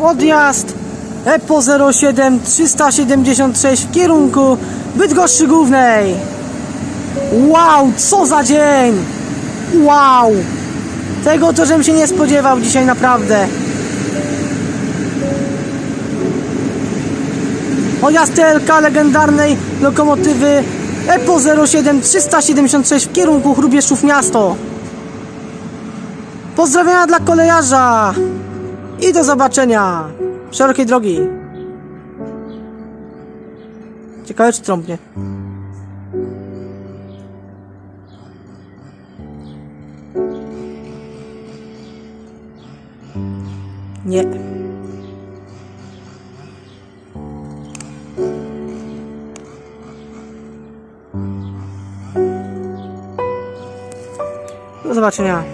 Odjazd EPO 07 376 w kierunku Bydgoszczy Głównej. Wow, co za dzień! Wow! Tego to, żem się nie spodziewał dzisiaj naprawdę. Odjazd TLK legendarnej lokomotywy EPO 07 376 w kierunku Chrubieszów Miasto. Pozdrowienia dla kolejarza i do zobaczenia. Szerokiej drogi. Ciekawe czy trąbnie. Nie. Do zobaczenia.